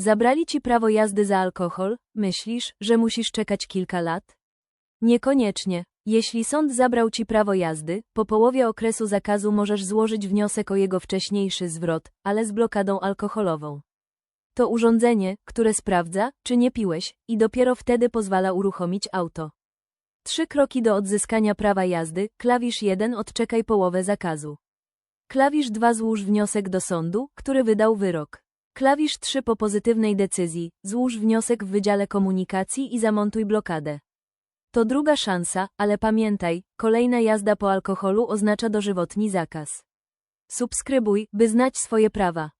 Zabrali ci prawo jazdy za alkohol, myślisz, że musisz czekać kilka lat? Niekoniecznie. Jeśli sąd zabrał ci prawo jazdy, po połowie okresu zakazu możesz złożyć wniosek o jego wcześniejszy zwrot, ale z blokadą alkoholową. To urządzenie, które sprawdza, czy nie piłeś, i dopiero wtedy pozwala uruchomić auto. Trzy kroki do odzyskania prawa jazdy, klawisz 1 odczekaj połowę zakazu. Klawisz 2 złóż wniosek do sądu, który wydał wyrok. Klawisz 3 po pozytywnej decyzji, złóż wniosek w Wydziale Komunikacji i zamontuj blokadę. To druga szansa, ale pamiętaj, kolejna jazda po alkoholu oznacza dożywotni zakaz. Subskrybuj, by znać swoje prawa.